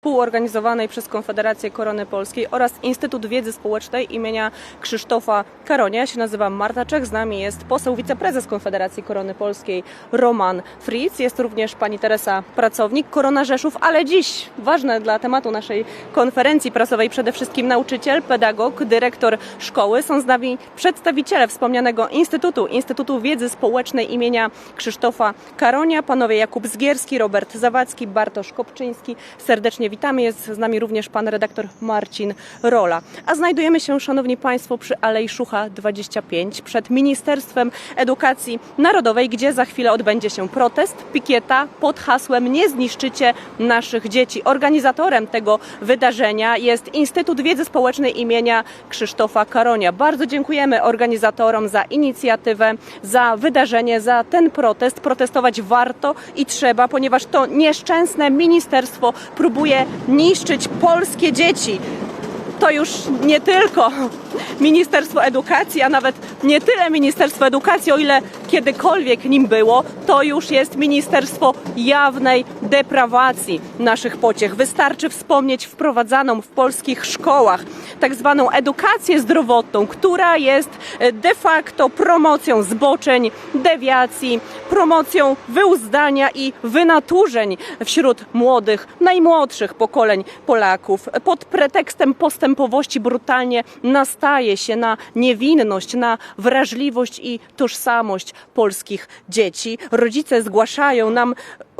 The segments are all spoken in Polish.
współorganizowanej przez Konfederację Korony Polskiej oraz Instytut Wiedzy Społecznej imienia Krzysztofa Karonia. Ja się nazywam Marta Czech, z nami jest poseł wiceprezes Konfederacji Korony Polskiej Roman Fritz, jest również pani Teresa Pracownik, Korona Rzeszów, ale dziś ważne dla tematu naszej konferencji prasowej przede wszystkim nauczyciel, pedagog, dyrektor szkoły. Są z nami przedstawiciele wspomnianego Instytutu, Instytutu Wiedzy Społecznej imienia Krzysztofa Karonia, panowie Jakub Zgierski, Robert Zawadzki, Bartosz Kopczyński. Serdecznie witamy. Jest z nami również pan redaktor Marcin Rola. A znajdujemy się, szanowni państwo, przy Alei Szucha 25 przed Ministerstwem Edukacji Narodowej, gdzie za chwilę odbędzie się protest, pikieta pod hasłem Nie zniszczycie naszych dzieci. Organizatorem tego wydarzenia jest Instytut Wiedzy Społecznej imienia Krzysztofa Karonia. Bardzo dziękujemy organizatorom za inicjatywę, za wydarzenie, za ten protest. Protestować warto i trzeba, ponieważ to nieszczęsne ministerstwo próbuje niszczyć polskie dzieci. To już nie tylko Ministerstwo Edukacji, a nawet nie tyle Ministerstwo Edukacji, o ile kiedykolwiek nim było, to już jest Ministerstwo jawnej deprawacji naszych pociech. Wystarczy wspomnieć wprowadzaną w polskich szkołach tak zwaną edukację zdrowotną, która jest e, de facto promocją zboczeń, dewiacji, promocją wyuzdania i wynaturzeń wśród młodych, najmłodszych pokoleń Polaków. Pod pretekstem postępowości brutalnie nastaje się na niewinność, na wrażliwość i tożsamość polskich dzieci. Rodzice zgłaszają nam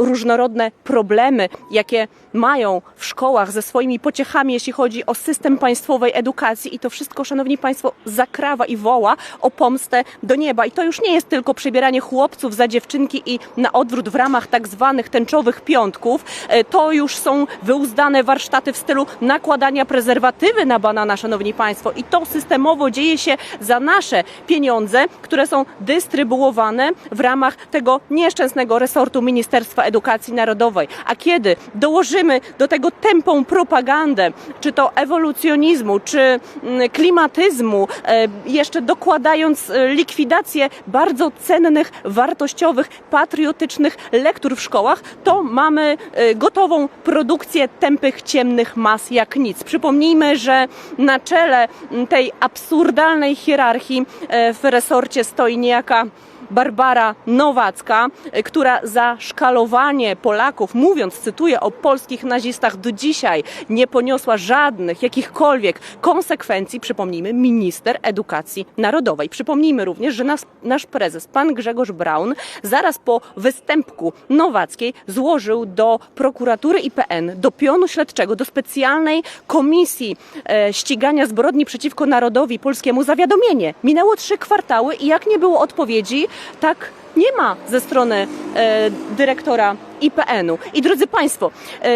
różnorodne problemy, jakie mają w szkołach ze swoimi pociechami, jeśli chodzi o system państwowej edukacji i to wszystko, szanowni państwo, zakrawa i woła o pomstę do nieba. I to już nie jest tylko przebieranie chłopców za dziewczynki i na odwrót w ramach tak zwanych tęczowych piątków. E, To już są wyuzdane warsztaty w stylu nakładania prezerwatywy na banana, szanowni państwo. I to systemowo dzieje się za nasze pieniądze, które są dystrybuowane w ramach tego nieszczęsnego resortu Ministerstwa Edukacji Narodowej. A kiedy dołożymy do tego tępą propagandę, czy to ewolucjonizmu, czy mm, klimatyzmu, e, jeszcze dokładając e, likwidację bardzo cennych, wartościowych, patriotycznych lektur w szkołach, to mamy e, gotową produkcję tępych, ciemnych mas jak nic. Przypomnijmy, że na czele tej absurdalnej hierarchii w resorcie stoi niejaka Barbara Nowacka, y, która za szkalowanie Polaków, mówiąc, cytuję, o polskich nazistach do dzisiaj nie poniosła żadnych, jakichkolwiek konsekwencji, przypomnijmy, minister edukacji narodowej. Przypomnijmy również, że nas, nasz prezes, pan Grzegorz Braun, zaraz po występku Nowackiej złożył do prokuratury IPN, do pionu śledczego, do specjalnej komisji e, ścigania zbrodni przeciwko narodowi polskiemu zawiadomienie. Minęło trzy kwartały i jak nie było odpowiedzi, tak nie ma ze strony e, dyrektora IPN-u. I drodzy Państwo, e,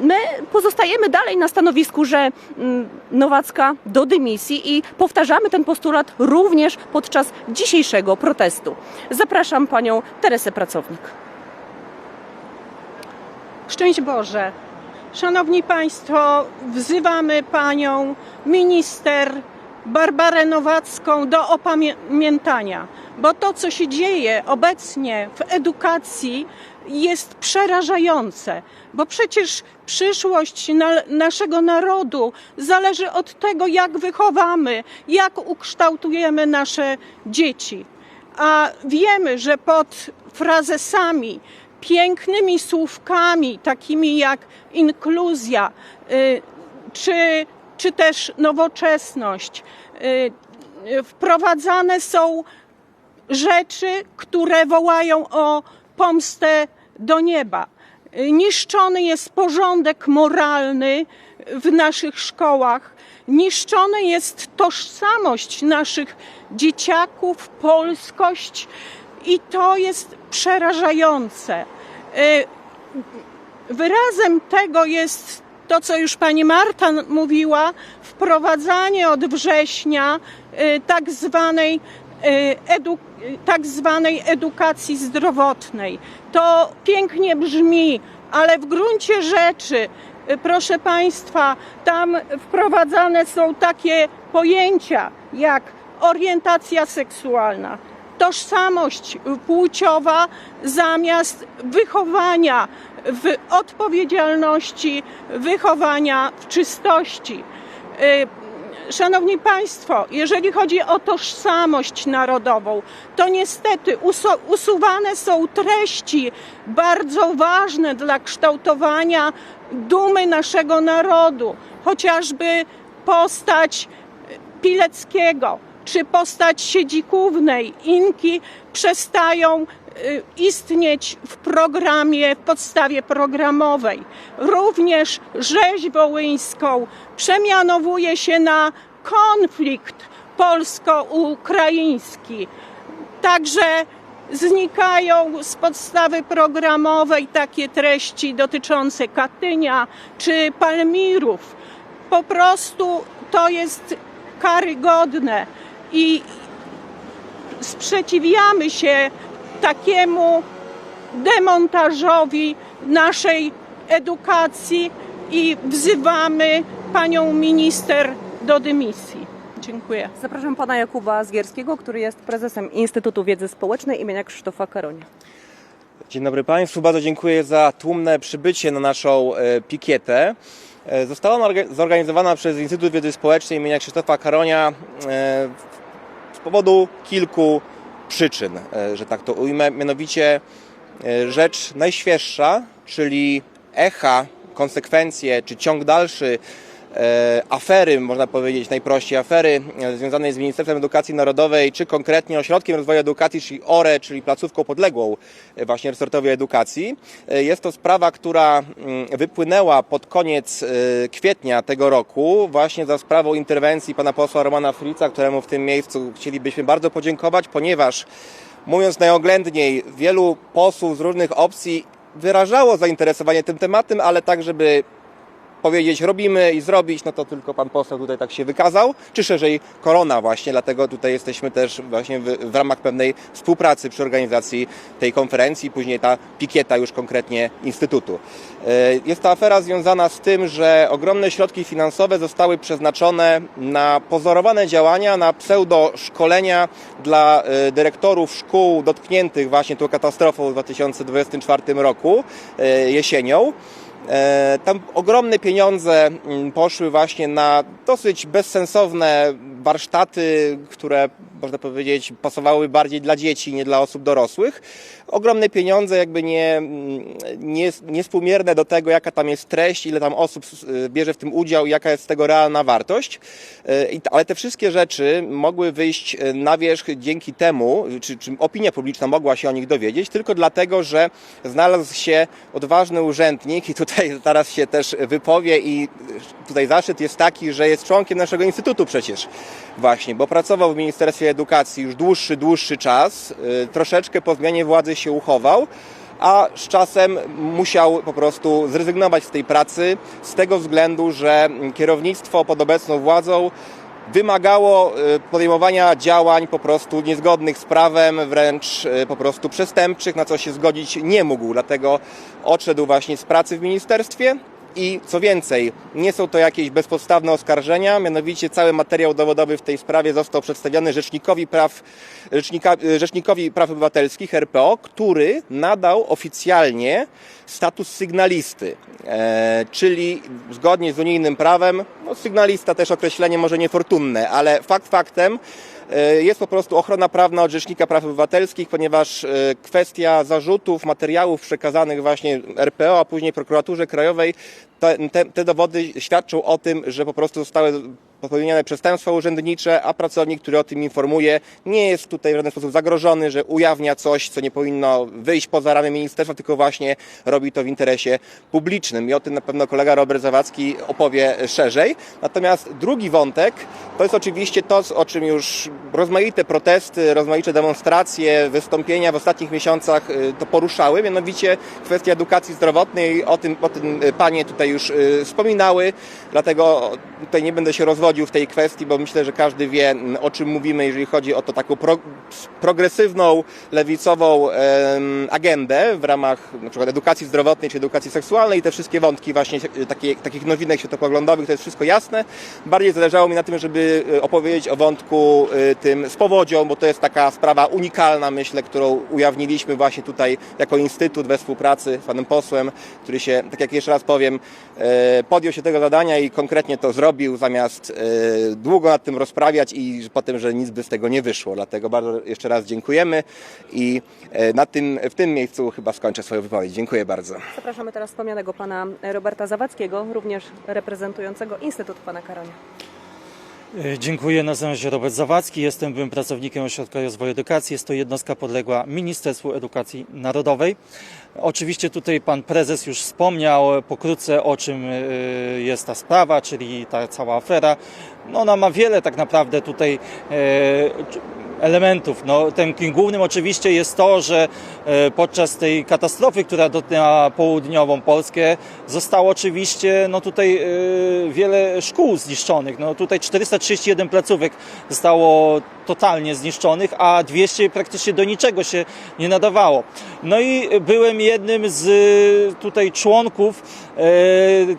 my pozostajemy dalej na stanowisku, że mm, Nowacka do dymisji i powtarzamy ten postulat również podczas dzisiejszego protestu. Zapraszam Panią Teresę Pracownik. Szczęść Boże. Szanowni Państwo, wzywamy Panią minister Barbarę Nowacką do opamiętania, bo to, co się dzieje obecnie w edukacji, jest przerażające, bo przecież przyszłość na, naszego narodu zależy od tego, jak wychowamy, jak ukształtujemy nasze dzieci. A wiemy, że pod frazesami, pięknymi słówkami, takimi jak inkluzja, y, czy, czy też nowoczesność, wprowadzane są rzeczy, które wołają o pomstę do nieba. Y, Niszczony jest porządek moralny w naszych szkołach, niszczona jest tożsamość naszych dzieciaków, polskość i to jest przerażające. Y, Wyrazem tego jest to, co już pani Marta mówiła, wprowadzanie od września y, tak zwanej, y, tak zwanej edukacji zdrowotnej. To pięknie brzmi, ale w gruncie rzeczy, y, proszę państwa, tam wprowadzane są takie pojęcia jak orientacja seksualna, tożsamość płciowa zamiast wychowania w odpowiedzialności, wychowania w czystości. Y, Szanowni Państwo, jeżeli chodzi o tożsamość narodową, to niestety usuwane są treści bardzo ważne dla kształtowania dumy naszego narodu, chociażby postać Pileckiego czy postać Siedzikównej, Inki przestają istnieć w programie, w podstawie programowej. Również rzeź wołyńską przemianowuje się na konflikt polsko-ukraiński. Także znikają z podstawy programowej takie treści dotyczące Katynia czy Palmirów. Po prostu to jest karygodne i sprzeciwiamy się takiemu demontażowi naszej edukacji i wzywamy panią minister do dymisji. Dziękuję. Zapraszam pana Jakuba Zgierskiego, który jest prezesem Instytutu Wiedzy Społecznej imienia Krzysztofa Karonia. Dzień dobry Państwu, bardzo dziękuję za tłumne przybycie na naszą e, pikietę. E, Została ona orga- zorganizowana przez Instytut Wiedzy Społecznej imienia Krzysztofa Karonia e, z powodu kilku przyczyn, e, że tak to ujmę. Mianowicie e, rzecz najświeższa, czyli echa, konsekwencje czy ciąg dalszy afery, można powiedzieć najprościej, afery e, związanej z Ministerstwem Edukacji Narodowej, czy konkretnie Ośrodkiem Rozwoju Edukacji, czyli ORE, czyli placówką podległą e, właśnie resortowi edukacji. E, Jest to sprawa, która mm, wypłynęła pod koniec e, kwietnia tego roku, właśnie za sprawą interwencji pana posła Romana Frica, któremu w tym miejscu chcielibyśmy bardzo podziękować, ponieważ mówiąc najoględniej, wielu posłów z różnych opcji wyrażało zainteresowanie tym tematem, ale tak, żeby powiedzieć robimy i zrobić, no to tylko pan poseł tutaj tak się wykazał, czy szerzej korona właśnie, dlatego tutaj jesteśmy też właśnie w, w ramach pewnej współpracy przy organizacji tej konferencji, później ta pikieta już konkretnie Instytutu. E, Jest to afera związana z tym, że ogromne środki finansowe zostały przeznaczone na pozorowane działania, na pseudo szkolenia dla e, dyrektorów szkół dotkniętych właśnie tą katastrofą w 2024 roku e, jesienią. E, Tam ogromne pieniądze mm, poszły właśnie na dosyć bezsensowne warsztaty, które można powiedzieć pasowały bardziej dla dzieci, nie dla osób dorosłych. Ogromne pieniądze jakby nie, mm, nie, niespółmierne do tego, jaka tam jest treść, ile tam osób s- bierze w tym udział i jaka jest tego realna wartość. I- Ale te wszystkie rzeczy mogły wyjść e, na wierzch dzięki temu, czy, czy opinia publiczna mogła się o nich dowiedzieć, tylko dlatego, że znalazł się odważny urzędnik i tutaj teraz się też wypowie i tutaj zaszczyt jest taki, że jest członkiem naszego instytutu przecież właśnie, bo pracował w Ministerstwie Edukacji już dłuższy, dłuższy czas, y, troszeczkę po zmianie władzy się uchował, a z czasem musiał po prostu zrezygnować z tej pracy z tego względu, że kierownictwo pod obecną władzą wymagało y, podejmowania działań po prostu niezgodnych z prawem, wręcz y, po prostu przestępczych, na co się zgodzić nie mógł. Dlatego odszedł właśnie z pracy w ministerstwie. I co więcej, nie są to jakieś bezpodstawne oskarżenia, mianowicie cały materiał dowodowy w tej sprawie został przedstawiony Rzecznikowi Praw, Rzecznika, Rzecznikowi Praw Obywatelskich RPO, który nadał oficjalnie status sygnalisty, e, czyli zgodnie z unijnym prawem, no, sygnalista też określenie może niefortunne, ale fakt faktem jest po prostu ochrona prawna od Rzecznika Praw Obywatelskich, ponieważ e, kwestia zarzutów, materiałów przekazanych właśnie RPO, a później prokuraturze krajowej, te, te dowody świadczą o tym, że po prostu zostały popełnione przestępstwa urzędnicze, a pracownik, który o tym informuje, nie jest tutaj w żaden sposób zagrożony, że ujawnia coś, co nie powinno wyjść poza ramy ministerstwa, tylko właśnie robi to w interesie publicznym. I o tym na pewno kolega Robert Zawadzki opowie szerzej. Natomiast drugi wątek to jest oczywiście to, o czym już rozmaite protesty, rozmaite demonstracje, wystąpienia w ostatnich miesiącach y, to poruszały, mianowicie kwestia edukacji zdrowotnej. O tym, o tym y, panie tutaj już y, wspominały, dlatego tutaj nie będę się rozwodził zgodził w tej kwestii, bo myślę, że każdy wie, m, o czym mówimy, jeżeli chodzi o to taką pro, progresywną, lewicową em, agendę w ramach na przykład edukacji zdrowotnej czy edukacji seksualnej i te wszystkie wątki właśnie e, takie, takich nowinek światopoglądowych, to jest wszystko jasne. Bardziej zależało mi na tym, żeby e, opowiedzieć o wątku e, tym z powodzią, bo to jest taka sprawa unikalna, myślę, którą ujawniliśmy właśnie tutaj jako Instytut we współpracy z panem posłem, który się, tak jak jeszcze raz powiem, e, podjął się tego zadania i konkretnie to zrobił, zamiast e, długo nad tym rozprawiać i potem, że nic by z tego nie wyszło. Dlatego bardzo jeszcze raz dziękujemy i e, na tym, w tym miejscu chyba skończę swoją wypowiedź. Dziękuję bardzo. Zapraszamy teraz wspomnianego pana Roberta Zawadzkiego, również reprezentującego Instytut pana Karonia. E, Dziękuję. Nazywam się Robert Zawadzki. Jestem byłym pracownikiem Ośrodka Rozwoju Edukacji. Jest to jednostka podległa Ministerstwu Edukacji Narodowej. Oczywiście tutaj pan prezes już wspomniał pokrótce o czym e, jest ta sprawa, czyli ta cała afera. No ona ma wiele tak naprawdę tutaj e, elementów. No, tym głównym oczywiście jest to, że e, podczas tej katastrofy, która dotknęła południową Polskę, zostało oczywiście no, tutaj wiele szkół zniszczonych. No, tutaj 431 placówek zostało totalnie zniszczonych, a 200 praktycznie do niczego się nie nadawało. No i byłem jednym z e, tutaj członków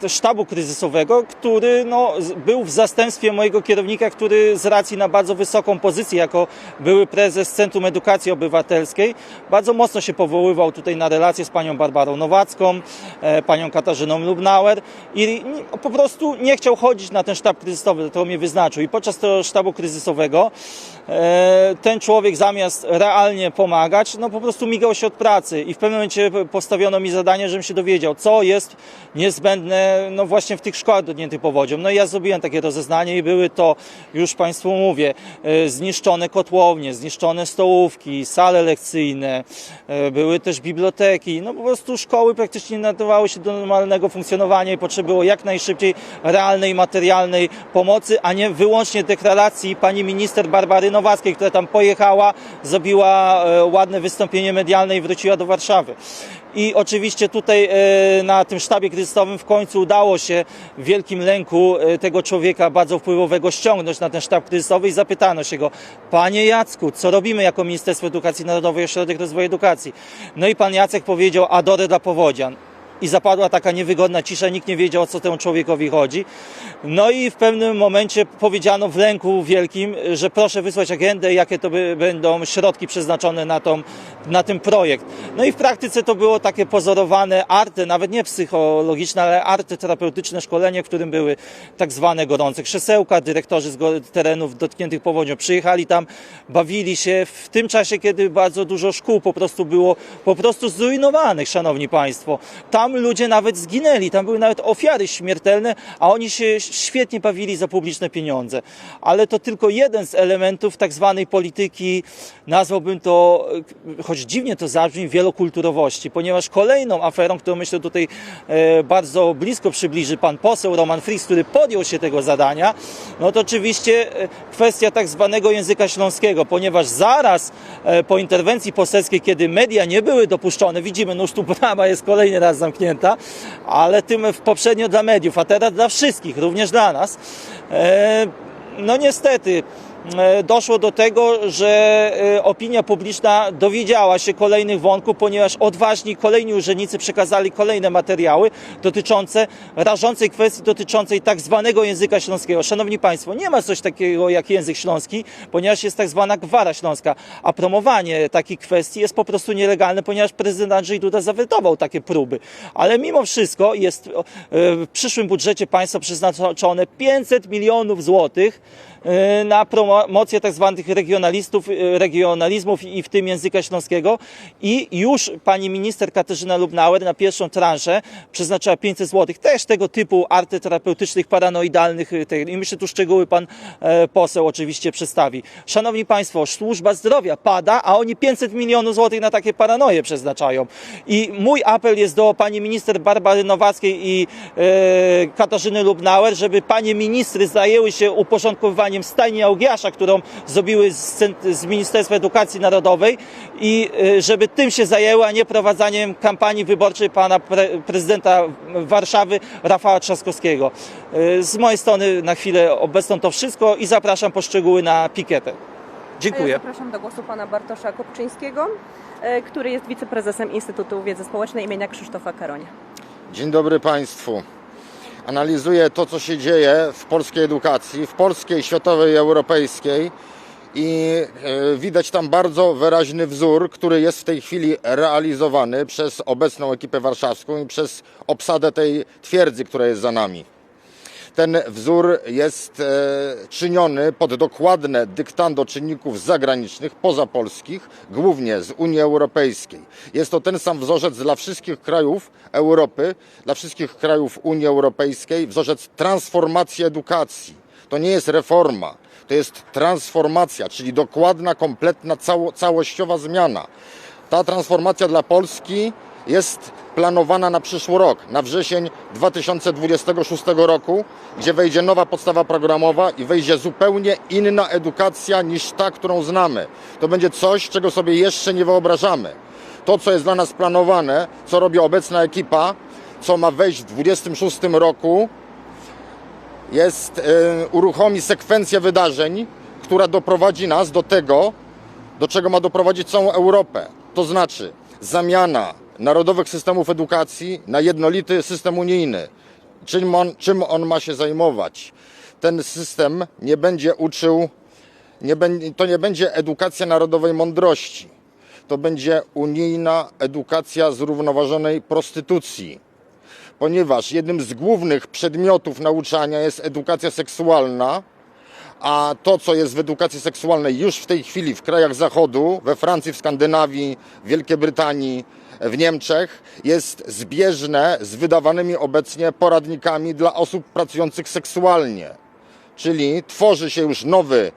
e, sztabu kryzysowego, który no, był w zastępstwie mojego kierownika, który z racji na bardzo wysoką pozycję jako były prezes Centrum Edukacji Obywatelskiej, bardzo mocno się powoływał tutaj na relacje z panią Barbarą Nowacką, e, panią Katarzyną Lubnauer i po prostu nie chciał chodzić na ten sztab kryzysowy, to mnie wyznaczył. I podczas tego sztabu kryzysowego ten człowiek zamiast realnie pomagać, no po prostu migał się od pracy i w pewnym momencie postawiono mi zadanie, żebym się dowiedział, co jest niezbędne no właśnie w tych szkołach dotkniętych powodzią. No i ja zrobiłem takie rozeznanie i były to, już Państwu mówię, e, zniszczone kotłownie, zniszczone stołówki, sale lekcyjne, e, były też biblioteki, no po prostu szkoły praktycznie nie nadawały się do normalnego funkcjonowania i potrzeba było jak najszybciej realnej, materialnej pomocy, a nie wyłącznie deklaracji pani minister Barbary Nowackiej, która tam pojechała, zrobiła e, ładne wystąpienie medialne i wróciła do Warszawy. I oczywiście tutaj e, na tym sztabie kryzysowym w końcu udało się w wielkim lęku e, tego człowieka bardzo wpływowego ściągnąć na ten sztab kryzysowy i zapytano się go, panie Jacku, co robimy jako Ministerstwo Edukacji Narodowej Ośrodek Rozwoju Edukacji? No i pan Jacek powiedział, adorę dla powodzian. I zapadła taka niewygodna cisza, nikt nie wiedział o co temu człowiekowi chodzi. No i w pewnym momencie powiedziano w lęku wielkim, że proszę wysłać agendę, jakie to by, będą środki przeznaczone na, tą, na ten projekt. No i w praktyce to było takie pozorowane arty, nawet nie psychologiczne, ale arty terapeutyczne szkolenie, w którym były tak zwane gorące krzesełka, dyrektorzy z terenów dotkniętych powodzią przyjechali tam, bawili się w tym czasie, kiedy bardzo dużo szkół po prostu było po prostu zrujnowanych, szanowni państwo. Tam ludzie nawet zginęli, tam były nawet ofiary śmiertelne, a oni się świetnie bawili za publiczne pieniądze. Ale to tylko jeden z elementów tak zwanej polityki, nazwałbym to, e, choć dziwnie to zabrzmi, wielokulturowości, ponieważ kolejną aferą, którą myślę tutaj e, bardzo blisko przybliży pan poseł Roman Fris, który podjął się tego zadania, no to oczywiście e, kwestia tak zwanego języka śląskiego, ponieważ zaraz po interwencji poselskiej, kiedy media nie były dopuszczone, widzimy, no już tu brama jest kolejny raz zamknięta, ale tym poprzednio dla mediów, a teraz dla wszystkich, również dla nas. E, No niestety doszło do tego, że e, opinia publiczna dowiedziała się kolejnych wątków, ponieważ odważni kolejni urzędnicy przekazali kolejne materiały dotyczące rażącej kwestii dotyczącej tak zwanego języka śląskiego. Szanowni Państwo, nie ma coś takiego jak język śląski, ponieważ jest tak zwana gwara śląska, a promowanie takich kwestii jest po prostu nielegalne, ponieważ prezydent Andrzej Duda zawetował takie próby. Ale mimo wszystko jest e, w przyszłym budżecie państwa przeznaczone 500 milionów złotych e, na promocję tak zwanych regionalistów, e, regionalizmów i w tym języka śląskiego i już pani minister Katarzyna Lubnauer na pierwszą transzę przeznaczyła 500 złotych też tego typu arty terapeutycznych, paranoidalnych tej- i myślę tu szczegóły pan e, poseł oczywiście przedstawi. Szanowni Państwo, służba zdrowia pada, a oni 500 milionów złotych na takie paranoje przeznaczają. I mój apel jest do pani minister Barbary Nowackiej i e, Katarzyny Lubnauer, żeby panie ministry zajęły się uporządkowywaniem stajni Augiasza, którą zrobiły z, z Ministerstwa Edukacji Narodowej i y, żeby tym się zajęły, a nie prowadzaniem kampanii wyborczej pana pre, prezydenta Warszawy Rafała Trzaskowskiego. Y, Z mojej strony na chwilę obecną to wszystko i zapraszam po szczegóły na pikietę. A ja Dziękuję. zapraszam do głosu pana Bartosza Kopczyńskiego, e, który jest wiceprezesem Instytutu Wiedzy Społecznej imienia Krzysztofa Karonia. Dzień dobry Państwu. Analizuję to, co się dzieje w polskiej edukacji, w polskiej, światowej europejskiej i e, widać tam bardzo wyraźny wzór, który jest w tej chwili realizowany przez obecną ekipę warszawską i przez obsadę tej twierdzy, która jest za nami. Ten wzór jest e, czyniony pod dokładne dyktando czynników zagranicznych, pozapolskich, głównie z Unii Europejskiej. Jest to ten sam wzorzec dla wszystkich krajów Europy, dla wszystkich krajów Unii Europejskiej, wzorzec transformacji edukacji. To nie jest reforma, to jest transformacja, czyli dokładna, kompletna, cało, całościowa zmiana. Ta transformacja dla Polski jest planowana na przyszły rok, na wrzesień 2026 roku, gdzie wejdzie nowa podstawa programowa i wejdzie zupełnie inna edukacja niż ta, którą znamy. To będzie coś, czego sobie jeszcze nie wyobrażamy. To, co jest dla nas planowane, co robi obecna ekipa, co ma wejść w 2026 roku, jest, e, uruchomi sekwencję wydarzeń, która doprowadzi nas do tego, do czego ma doprowadzić całą Europę. To znaczy zamiana narodowych systemów edukacji na jednolity system unijny. Czym on, czym on ma się zajmować? Ten system nie będzie uczył, nie będzie, to nie będzie edukacja narodowej mądrości. To będzie unijna edukacja zrównoważonej prostytucji ponieważ jednym z głównych przedmiotów nauczania jest edukacja seksualna, a to, co jest w edukacji seksualnej już w tej chwili w krajach Zachodu, we Francji, w Skandynawii, Wielkiej Brytanii, w Niemczech, jest zbieżne z wydawanymi obecnie poradnikami dla osób pracujących seksualnie. Czyli tworzy się już nowy,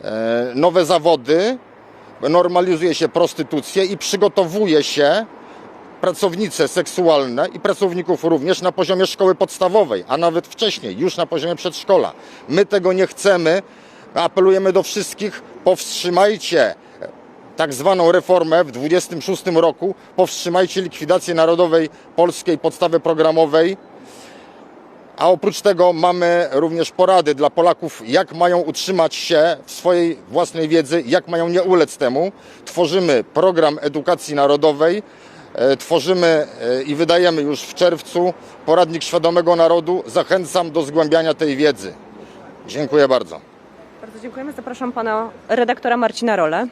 e, nowe zawody, normalizuje się prostytucję i przygotowuje się pracownice seksualne i pracowników również na poziomie szkoły podstawowej, a nawet wcześniej, już na poziomie przedszkola. My tego nie chcemy. Apelujemy do wszystkich, powstrzymajcie tak zwaną reformę w 26 roku, powstrzymajcie likwidację narodowej polskiej podstawy programowej. A oprócz tego mamy również porady dla Polaków, jak mają utrzymać się w swojej własnej wiedzy, jak mają nie ulec temu. Tworzymy program edukacji narodowej, e, tworzymy e, i wydajemy już w czerwcu poradnik świadomego narodu. Zachęcam do zgłębiania tej wiedzy. Dziękuję bardzo. Bardzo dziękujemy. Zapraszam pana redaktora Marcina Rolę.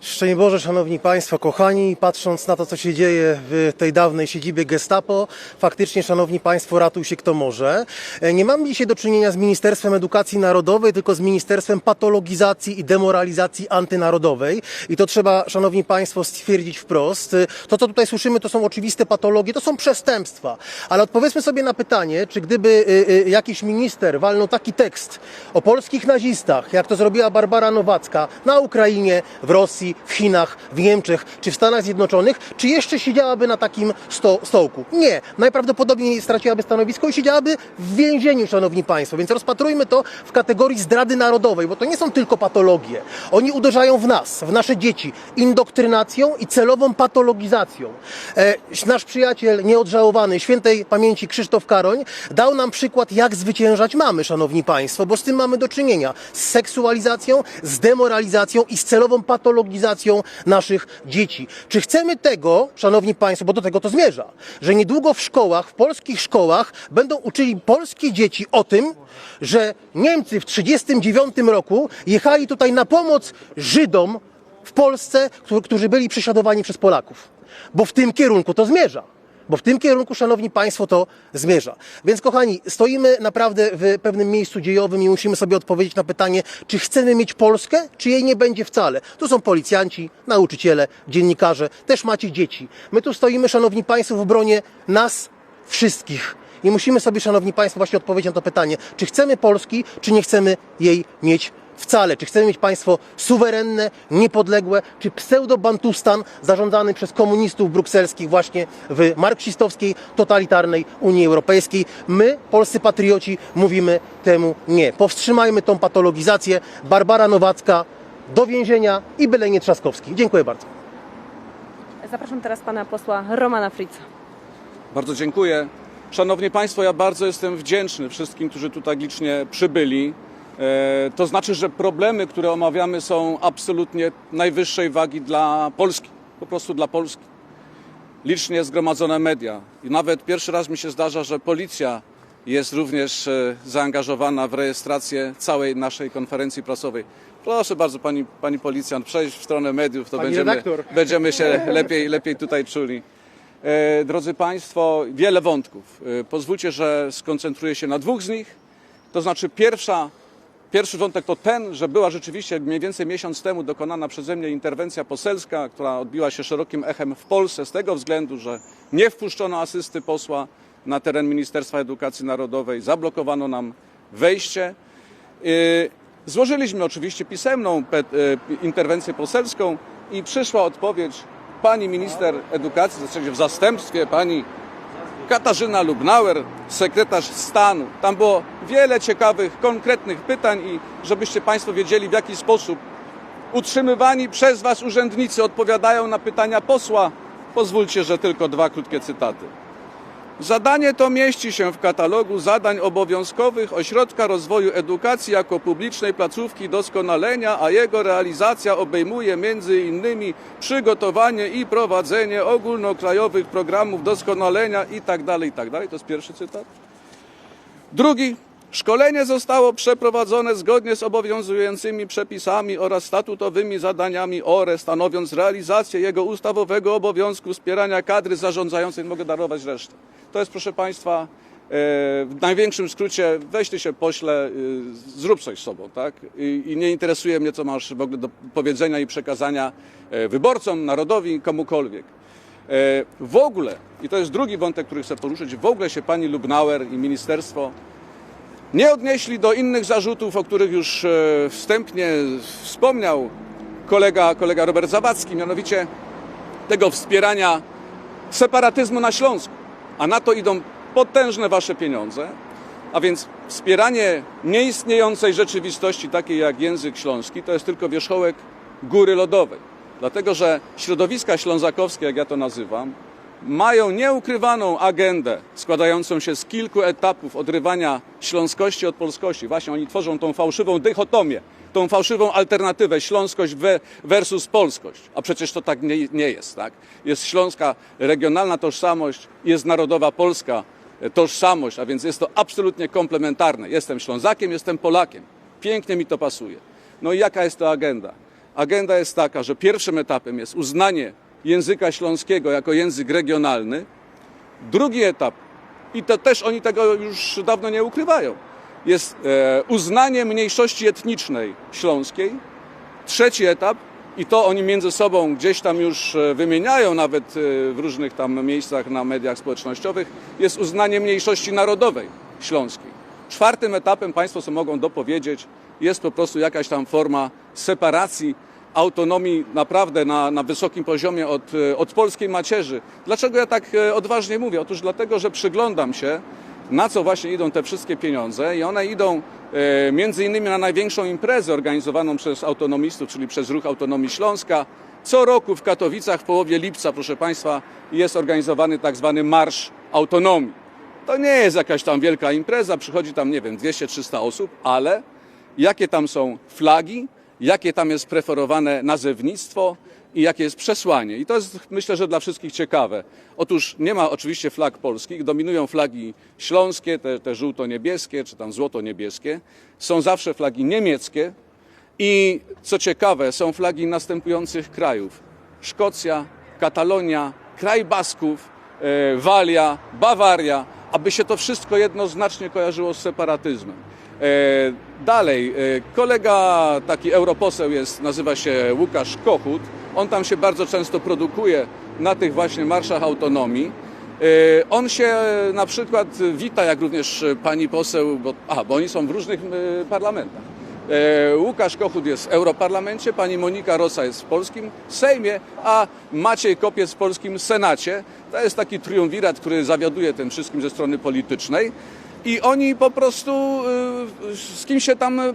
Szczęść Boże, Szanowni Państwo, kochani, patrząc na to, co się dzieje w tej dawnej siedzibie Gestapo, faktycznie, Szanowni Państwo, ratuj się kto może. E, Nie mamy dzisiaj do czynienia z Ministerstwem Edukacji Narodowej, tylko z Ministerstwem Patologizacji i Demoralizacji Antynarodowej. I to trzeba, Szanowni Państwo, stwierdzić wprost. E, To, co tutaj słyszymy, to są oczywiste patologie, to są przestępstwa. Ale odpowiedzmy sobie na pytanie, czy gdyby y, jakiś minister walnął taki tekst o polskich nazistach, jak to zrobiła Barbara Nowacka na Ukrainie, w Rosji, w Chinach, w Niemczech czy w Stanach Zjednoczonych, czy jeszcze siedziałaby na takim sto, stołku? Nie. Najprawdopodobniej straciłaby stanowisko i siedziałaby w więzieniu, Szanowni Państwo. Więc rozpatrujmy to w kategorii zdrady narodowej, bo to nie są tylko patologie. Oni uderzają w nas, w nasze dzieci, indoktrynacją i celową patologizacją. E, nasz przyjaciel nieodżałowany, świętej pamięci Krzysztof Karoń, dał nam przykład, jak zwyciężać mamy, Szanowni Państwo, bo z tym mamy do czynienia. Z seksualizacją, z demoralizacją i z celową patologizacją naszych dzieci. Czy chcemy tego, Szanowni Państwo, bo do tego to zmierza, że niedługo w szkołach, w polskich szkołach będą uczyli polskie dzieci o tym, że Niemcy w 1939 roku jechali tutaj na pomoc Żydom w Polsce, którzy byli prześladowani przez Polaków. Bo w tym kierunku to zmierza. Bo w tym kierunku, szanowni państwo, to zmierza. Więc, kochani, stoimy naprawdę w pewnym miejscu dziejowym i musimy sobie odpowiedzieć na pytanie, czy chcemy mieć Polskę, czy jej nie będzie wcale. Tu są policjanci, nauczyciele, dziennikarze, też macie dzieci. My tu stoimy, szanowni państwo, w obronie nas wszystkich. I musimy sobie, szanowni państwo, właśnie odpowiedzieć na to pytanie, czy chcemy Polski, czy nie chcemy jej mieć wcale. Czy chcemy mieć państwo suwerenne, niepodległe, czy pseudo-bantustan zarządzany przez komunistów brukselskich właśnie w marksistowskiej, totalitarnej Unii Europejskiej. My, polscy patrioci, mówimy temu nie. Powstrzymajmy tą patologizację. Barbara Nowacka do więzienia i byle nie Trzaskowski. Dziękuję bardzo. Zapraszam teraz pana posła Romana Fritza. Bardzo dziękuję. Szanowni Państwo, ja bardzo jestem wdzięczny wszystkim, którzy tutaj licznie przybyli. E, To znaczy, że problemy, które omawiamy, są absolutnie najwyższej wagi dla Polski, po prostu dla Polski. Licznie zgromadzone media. I nawet pierwszy raz mi się zdarza, że policja jest również e, zaangażowana w rejestrację całej naszej konferencji prasowej. Proszę bardzo, pani, pani policjant, przejść w stronę mediów, to Pani będziemy, redaktor. będziemy się lepiej, lepiej tutaj czuli. E, Drodzy Państwo, wiele wątków. Pozwólcie, że skoncentruję się na dwóch z nich. To znaczy pierwsza, pierwszy wątek to ten, że była rzeczywiście mniej więcej miesiąc temu dokonana przeze mnie interwencja poselska, która odbiła się szerokim echem w Polsce z tego względu, że nie wpuszczono asysty posła na teren Ministerstwa Edukacji Narodowej, zablokowano nam wejście. Yy, Złożyliśmy oczywiście pisemną e, interwencję poselską i przyszła odpowiedź pani minister edukacji, w zasadzie w zastępstwie pani Katarzyna Lubnauer, sekretarz stanu. Tam było wiele ciekawych, konkretnych pytań i żebyście Państwo wiedzieli w jaki sposób utrzymywani przez Was urzędnicy odpowiadają na pytania posła. Pozwólcie, że tylko dwa krótkie cytaty. Zadanie to mieści się w katalogu zadań obowiązkowych Ośrodka Rozwoju Edukacji jako publicznej placówki doskonalenia, a jego realizacja obejmuje innymi przygotowanie i prowadzenie ogólnokrajowych programów doskonalenia itd. itd. To jest pierwszy cytat. Drugi. Szkolenie zostało przeprowadzone zgodnie z obowiązującymi przepisami oraz statutowymi zadaniami ORE, stanowiąc realizację jego ustawowego obowiązku wspierania kadry zarządzającej. Mogę darować resztę. To jest, proszę Państwa, e, w największym skrócie, weź ty się pośle, e, zrób coś z sobą, tak? I, I nie interesuje mnie, co masz w ogóle do powiedzenia i przekazania e, wyborcom, narodowi, komukolwiek. W ogóle, i to jest drugi wątek, który chcę poruszyć, w ogóle się pani Lubnauer i ministerstwo nie odnieśli do innych zarzutów, o których już e, wstępnie wspomniał kolega, kolega Robert Zawadzki, mianowicie tego wspierania separatyzmu na Śląsku. A na to idą potężne wasze pieniądze, a więc wspieranie nieistniejącej rzeczywistości, takiej jak język śląski, to jest tylko wierzchołek góry lodowej. Dlatego, że środowiska ślązakowskie, jak ja to nazywam, mają nieukrywaną agendę składającą się z kilku etapów odrywania śląskości od polskości. Właśnie oni tworzą tą fałszywą dychotomię, tą fałszywą alternatywę śląskość versus polskość. A przecież to tak nie, nie jest. Tak? Jest śląska regionalna tożsamość, jest narodowa polska e, tożsamość, a więc jest to absolutnie komplementarne. Jestem Ślązakiem, jestem Polakiem. Pięknie mi to pasuje. No i jaka jest to agenda? Agenda jest taka, że pierwszym etapem jest uznanie języka śląskiego jako język regionalny. Drugi etap, i to też oni tego już dawno nie ukrywają, jest e, uznanie mniejszości etnicznej śląskiej. Trzeci etap, i to oni między sobą gdzieś tam już e, wymieniają, nawet e, w różnych tam miejscach na mediach społecznościowych, jest uznanie mniejszości narodowej śląskiej. Czwartym etapem, Państwo sobie mogą dopowiedzieć, jest po prostu jakaś tam forma separacji, autonomii naprawdę na, na wysokim poziomie od, e, od polskiej macierzy. Dlaczego ja tak e, odważnie mówię? Otóż dlatego, że przyglądam się, na co właśnie idą te wszystkie pieniądze i one idą e, między innymi na największą imprezę organizowaną przez autonomistów, czyli przez Ruch Autonomii Śląska. Co roku w Katowicach w połowie lipca, proszę Państwa, jest organizowany tak zwany Marsz Autonomii. To nie jest jakaś tam wielka impreza, przychodzi tam, nie wiem, 200-300 osób, ale jakie tam są flagi, jakie tam jest preferowane nazewnictwo i jakie jest przesłanie. I to jest myślę, że dla wszystkich ciekawe. Otóż nie ma oczywiście flag polskich, dominują flagi śląskie, te, te żółto-niebieskie czy tam złoto-niebieskie. Są zawsze flagi niemieckie i co ciekawe, są flagi następujących krajów. Szkocja, Katalonia, kraj Basków, e, Walia, Bawaria, aby się to wszystko jednoznacznie kojarzyło z separatyzmem. E, Dalej, e, kolega taki europoseł jest, nazywa się Łukasz Kochut. On tam się bardzo często produkuje na tych właśnie marszach autonomii. E, On się na przykład wita, jak również pani poseł, bo, a, bo oni są w różnych parlamentach. Łukasz Kochut jest w Europarlamencie, pani Monika Rosa jest w polskim Sejmie, a Maciej Kopiec w polskim Senacie. To jest taki triumvirat, który zawiaduje tym wszystkim ze strony politycznej. I oni po prostu y, z kim się tam y,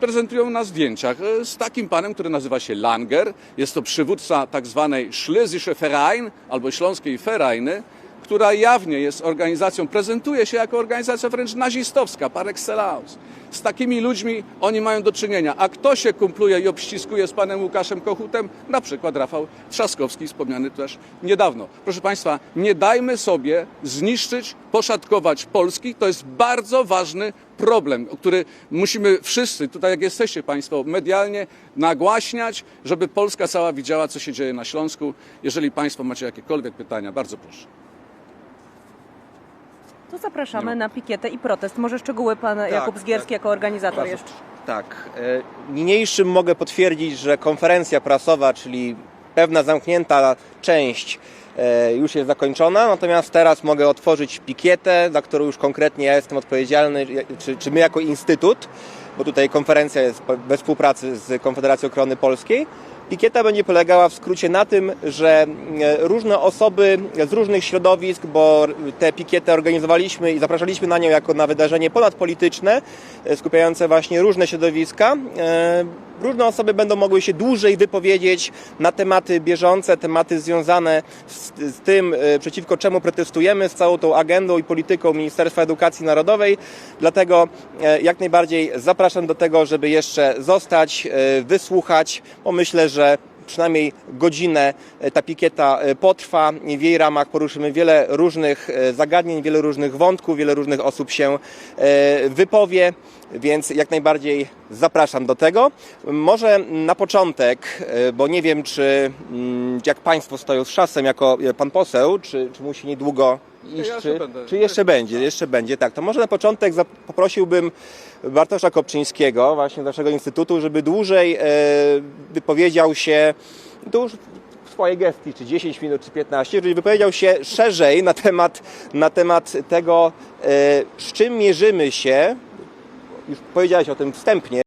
prezentują na zdjęciach? Y, Z takim panem, który nazywa się Langer. Jest to przywódca tak zwanej Schlesische Verein albo Śląskiej Vereiny, która jawnie jest organizacją, prezentuje się jako organizacja wręcz nazistowska, par excellence. Z takimi ludźmi oni mają do czynienia. A kto się kumpluje i obściskuje z panem Łukaszem Kochutem? Na przykład Rafał Trzaskowski, wspomniany też niedawno. Proszę Państwa, nie dajmy sobie zniszczyć, poszatkować Polski. To jest bardzo ważny problem, który musimy wszyscy, tutaj jak jesteście Państwo, medialnie nagłaśniać, żeby Polska cała widziała, co się dzieje na Śląsku. Jeżeli Państwo macie jakiekolwiek pytania, bardzo proszę. To zapraszamy na pikietę i protest. Może szczegóły pan Jakub Zgierski tak. jako organizator Bardzo jeszcze. Tak. e, Niniejszym mogę potwierdzić, że konferencja prasowa, czyli pewna zamknięta część e, już jest zakończona, natomiast teraz mogę otworzyć pikietę, za którą już konkretnie ja jestem odpowiedzialny, czy, czy my jako Instytut, bo tutaj konferencja jest po- we współpracy z Konfederacją Korony Polskiej. Pikieta będzie polegała w skrócie na tym, że e, różne osoby z różnych środowisk, bo tę pikietę organizowaliśmy i zapraszaliśmy na nią jako na wydarzenie ponadpolityczne, e, skupiające właśnie różne środowiska. E, Różne osoby będą mogły się dłużej wypowiedzieć na tematy bieżące, tematy związane z, z tym, przeciwko czemu protestujemy, z całą tą agendą i polityką Ministerstwa Edukacji Narodowej. Dlatego jak najbardziej zapraszam do tego, żeby jeszcze zostać, wysłuchać, bo myślę, że przynajmniej godzinę e, ta pikieta e, potrwa. W jej ramach poruszymy wiele różnych e, zagadnień, wiele różnych wątków, wiele różnych osób się wypowie, więc jak najbardziej zapraszam do tego. Może na początek, e, bo nie wiem, czy mm, jak Państwo stoją z czasem jako e, pan poseł, czy, czy musi niedługo iść, jeszcze czy, będę. czy jeszcze będzie, jeszcze będzie, tak. To może na początek poprosiłbym Bartosza Kopczyńskiego, właśnie z naszego instytutu, żeby dłużej e, wypowiedział się, w swojej gestii, czy 10 minut, czy 15, żeby wypowiedział się szerzej na temat, na temat tego, e, z czym mierzymy się, już powiedziałeś o tym wstępnie,